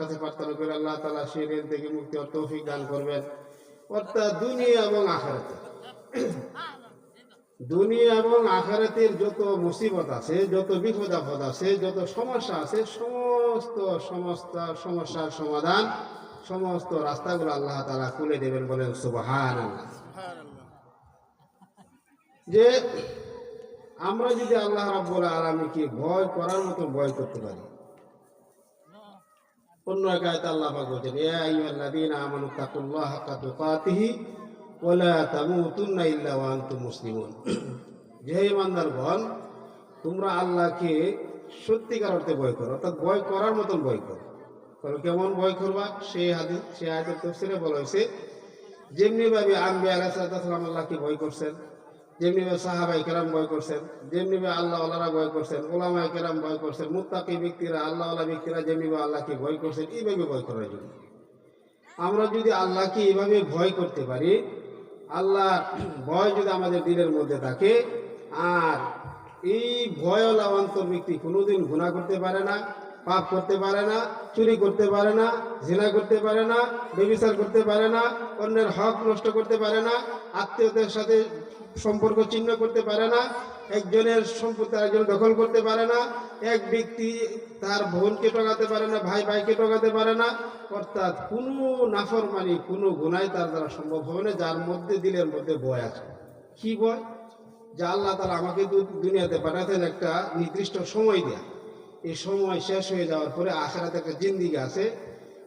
কাছে প্রার্থনা করে আল্লাহ তালা সেই ঋণ থেকে মুক্তি ও তৌফিক দান করবেন। অর্থাৎ দুনিয়া এবং আখারাতে। দুনিয়া এবং আখারাতের যত মুসিবত আছে, যত বিপদ আপদ আছে, যত সমস্যা আছে, সমস্ত সমস্ত সমস্যার সমাধান, সমস্ত রাস্তাগুলো আল্লাহ তালা খুলে দেবেন বলেন সুবাহান যে আমরা যদি আল্লাহ রাব্বুল আলমীকে ভয় করার মতো ভয় করতে পারি অন্য এক আয়তে আল্লাহ পাক বলছেন ইয়া আইয়ুহাল্লাযীনা আমানু তাকুল্লাহা হাক্কা তুকাতিহি ওয়া লা তামুতুন্না ইল্লা ওয়া আনতুম মুসলিমুন। যে ইমানদারগণ, তোমরা আল্লাহকে সত্যিকার অর্থে ভয় করো, অর্থাৎ ভয় করার মতন ভয় করো। তাহলে কেমন ভয় করবা? সেই হাদিস, সেই আয়াতের তফসিরে বলা হয়েছে যেমনি ভাবে আম্বি আলাইসালাম আল্লাহকে ভয় করছেন যেমনি ভাবে সাহাবাই কেরাম ভয় করছেন যেমনিভাবে আল্লাহ আল্লাহরা ভয় করছেন ওলামাই কেরাম ভয় করছেন, মুত্তাকি ব্যক্তিরা, আল্লাহ আল্লাহ ব্যক্তিরা যেমনি ভাবে আল্লাহকে ভয় করছেন, এইভাবে ভয় করার জন্য আমরা যদি আল্লাহকে এইভাবে ভয় করতে পারি আল্লাহ ভয় যদি আমাদের দিলের মধ্যে থাকে, আর এই ভয়ওয়ালা অন্তর ব্যক্তি কোনোদিন গুণা করতে পারে না, পাপ করতে পারে না, চুরি করতে পারে না, জিনা করতে পারে না বেবিচার করতে পারে না, অন্যের হক নষ্ট করতে পারে না, আত্মীয়দের সাথে সম্পর্ক চিহ্ন করতে পারে না, একজনের সম্পত্তি আরেকজন দখল করতে পারে না, এক ব্যক্তি তার বোনকে টকাতে পারে না, ভাই ভাইকে টকাতে পারে না, অর্থাৎ কোনো নাফরমানি, কোনো গুনাই তার দ্বারা সম্ভব হবে না, যার মধ্যে দিলের মধ্যে ভয় আছে। কি ভয়? যে আল্লাহ তারা আমাকে দুনিয়াতে পাঠাতেন একটা নির্দিষ্ট সময় দেয়া। এই সময় শেষ হয়ে যাওয়ার পরে আখেরাতে একটা জিন্দিগি আছে,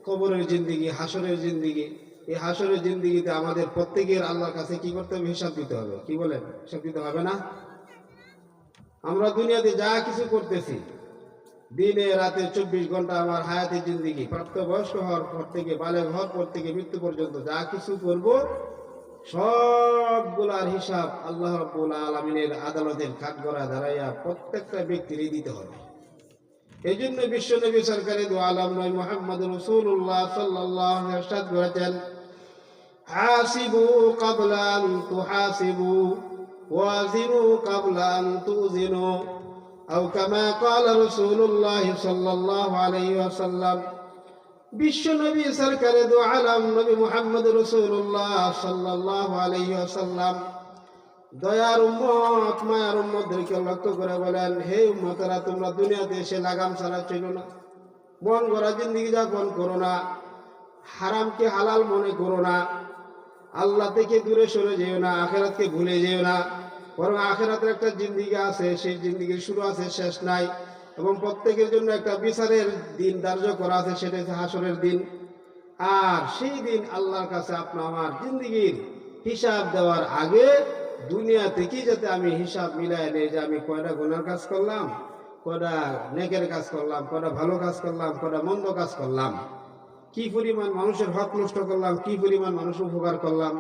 কবরের জিন্দিগি, হাসরের জিন্দিগি। এই হাসরের জিন্দিগিতে আমাদের প্রত্যেকের আল্লাহর কাছে কি করতে হবে? হিসাব দিতে হবে। কি বলেন? হিসাব দিতে হবে না? আমরা দুনিয়াতে যা কিছু করতেছি, দিনে, রাতে চব্বিশ ঘণ্টা আমার হায়াতের জিন্দিগি, প্রাপ্তবয়স্ক হওয়ার পর থেকে বালে হওয়ার পর থেকে, মৃত্যু পর্যন্ত যা কিছু করব, সবগুলার হিসাব আল্লাহ রব্বুল আলমিনের আদালতের কাঠগড়া দাঁড়াইয়া প্রত্যেকটা ব্যক্তিরই দিতে হবে। এই জন্য বিশ্ব নবী সরকারি আলম নয়, মোহাম্মদ রসুল্লাহ সাল্লাহ করেছেন হাসিবু কাবলা আন তুহাসিবু ওয়াজিনু কাবলা আন তুজিনু أو كما قال رسول الله صلى الله عليه وسلم বিশ্ব নবী সরকারে দু আলম নবী মুহাম্মদ রসুল্লাহ সাল্লাহ আলাইহি আসাল্লাম দয়ার উম্মত মায়ার উম্মতদেরকে লক্ষ্য করে বলেন হে উম্মতেরা তোমরা দুনিয়াতে এসে লাগাম ছাড়া ছিল না মন গড়া জিন্দিগি যাপন করো না হারামকে হালাল মনে করো না আল্লাহ থেকে দূরে সরে যেও না, আখেরাতকে ভুলে যেও না। বরং আখেরাতের একটা জিন্দিগি আছে, সেই জিন্দিগির শুরু আছে, শেষ নাই। এবং প্রত্যেকের জন্য একটা বিচারের দিন ধার্য করা আছে, সেটা হচ্ছে হাসরের দিন। আর সেই দিন আল্লাহর কাছে আপনার আমার জিন্দিগির হিসাব দেওয়ার আগে দুনিয়া থেকেই যাতে আমি হিসাব মিলাই নেই, যে আমি কয়টা গুনার কাজ করলাম, কয়টা নেকের কাজ করলাম, কয়টা ভালো কাজ করলাম, কয়টা মন্দ কাজ করলাম। কি পরিমাণ মানুষের হক নষ্ট করলাম, কি পরিমাণ মানুষের উপকার করলাম,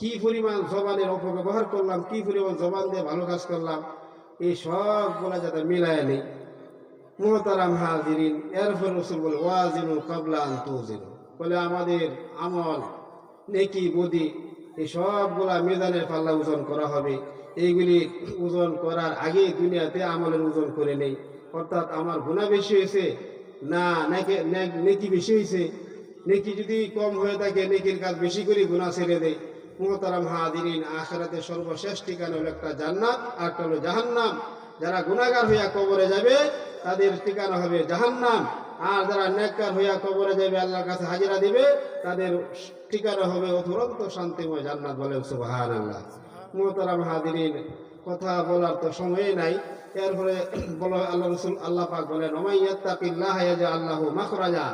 কি পরিমাণ জবানের অপব্যবহার করলাম, কি পরিমাণ জবান দিয়ে ভালো কাজ করলাম, এই সবগুলা যাতে মিলায় নেই। মোহতারাম হাজিরিন, এরপর রসুল বলে, ওয়াজিনু কাবলা আন্তুজিনু বলে, আমাদের আমল, নেকি, বদি, এই সবগুলা মেদানের পাল্লা ওজন করা হবে। এইগুলি ওজন করার আগে দুনিয়াতে আমলের ওজন করে নেই। অর্থাৎ আমার গুণা বেশি হয়েছে, না নেকি বেশি হয়েছে নেকি যদি কম হয়ে থাকে, নেকির কাজ বেশি করে গুণা ছেড়ে দেয়। মোহতারাম হাদিন আখেরাতে সর্বশেষ ঠিকানা হলো একটা জান্নাত আর একটা হলো জাহান্নাম। যারা গুণাগার হইয়া কবরে যাবে, তাদের ঠিকানা হবে জাহান্নাম। আর যারা নেককার হইয়া কবরে যাবে, আল্লাহর কাছে হাজিরা দিবে, তাদের ঠিকানা হবে অতুরন্ত শান্তিময় জান্নাত বলেন সুবাহান আল্লাহ মোহতারাম হাদিন কথা বলার তো সময় নাই। এরপরে বলো আল্লাহ রসুল, আল্লাহ পাক বলেন আল্লাহু মাখরাজা।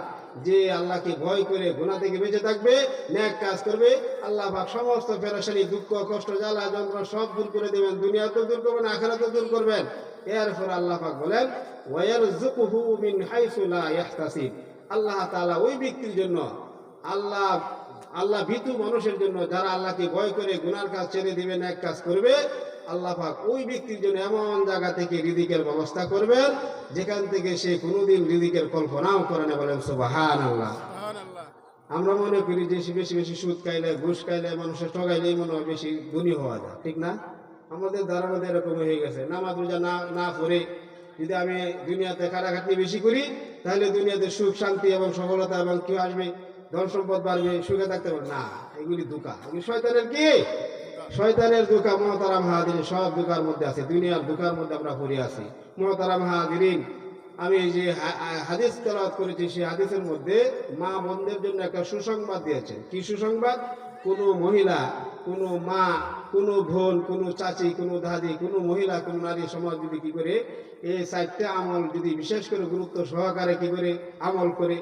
যে আল্লাহকে ভয় করে গুনাহ থেকে বেঁচে থাকবে, ন্যাক কাজ করবে, আল্লাহ পাক সমস্ত পেরেশানি দুঃখ, কষ্ট, জ্বালা, যন্ত্রণা সব দূর করে দেবেন দুনিয়াতেও দূর করবেন, আখেরাতেও দূর করবেন। এরপর আল্লাহ পাক বলেন মিন হাইসু আল্লাহ তাআলা ওই ব্যক্তির জন্য, আল্লাহ আল্লাহ ভীতু মানুষের জন্য যারা আল্লাহকে ভয় করে গুনার কাজ ছেড়ে দিবেন এক কাজ করবে আল্লাহ পাক ওই ব্যক্তির জন্য এমন জায়গা থেকে রিদিকের ব্যবস্থা করবেন যেখান থেকে সে কোনোদিন রিদিকের কল্পনাও করে না বলেন সুবাহান আল্লাহ আমরা মনে করি যে বেশি বেশি সুদ খাইলে ঘুষ খাইলে মানুষের ঠগাইলেই মনে হয় বেশি গুণী হওয়া যায় ঠিক না? আমাদের ধারণা এরকম হয়ে গেছে নামাজ রোজা না না পড়ে যদি আমি দুনিয়াতে খাটাখাটনি বেশি করি তাহলে দুনিয়াতে সুখ শান্তি এবং সফলতা এবং কেউ আসবে ধন সম্পদ বাড়বে সুখে থাকতে পারবে না এগুলি দুঃখা এগুলি শয়তানের কি? শয়তানের দুঃখা মহতারাম হাদিন সব দুঃখার মধ্যে আছে, দুনিয়ার দুঃখার মধ্যে আমরা পড়ে আছি। মহতারাম হাদিন আমি যে হাদিস তেলাওয়াত করেছি, সেই হাদিসের মধ্যে মা বোনদের জন্য একটা সুসংবাদ দিয়েছেন কি সুসংবাদ? কোনো মহিলা, কোনো মা, কোনো বোন, কোনো চাচি, কোনো দাদি, কোনো মহিলা, কোনো নারী সমাজ যদি কি করে এই চারটে আমল যদি বিশেষ করে গুরুত্ব সহকারে কি করে আমল করে,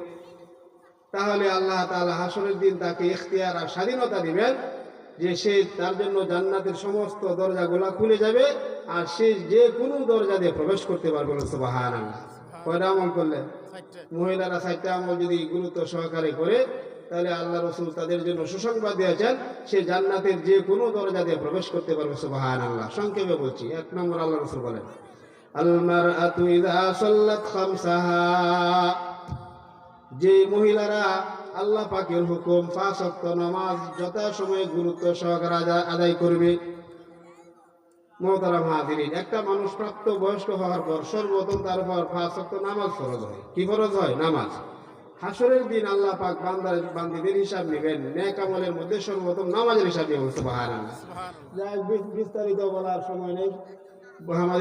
তাহলে আল্লাহ তাআলা হাসরের দিন তাকে ইখতিয়ার আর স্বাধীনতা দিবেন। যে সে তার জন্য জান্নাতের সমস্ত দরজাগুলা খুলে যাবে আর সে যে কোনো দরজা দিয়ে প্রবেশ করতে পারবে সুবাহান কয়টা আমল করলেন মহিলারা চারটা আমল যদি গুরুত্ব সহকারে করে তাহলে আল্লাহ রসুল তাদের জন্য সুসংবাদ দিয়েছেন সে জান্নাতের যে কোনো দরজা দিয়ে প্রবেশ করতে পারবে সুবাহান আল্লাহ সংক্ষেপে বলছি এক নম্বর আল্লাহ রসুল বলেন আলমার যে মহিলারা আল্লাহ পাকের হুকুম পাঁচ ওয়াক্ত নামাজ যথাসময়ে গুরুত্ব সহকারে আদা- আদায় করবে। মহতারা মাহাদিন একটা মানুষ প্রাপ্ত বয়স্ক হওয়ার পর সর্বপ্রথম তার উপর পাঁচ ওয়াক্ত নামাজ ফরজ হয়। কি ফরজ হয়? নামাজ। হাসরের দিন আল্লাহ পাক বান্দার বান্দিদের হিসাব নেবেন। নেক আমলের মধ্যে সর্বপ্রথম নামাজের হিসাব নেবেন সুবহানাল্লাহ। যাই বিস্তারিত বলার সময় নেই।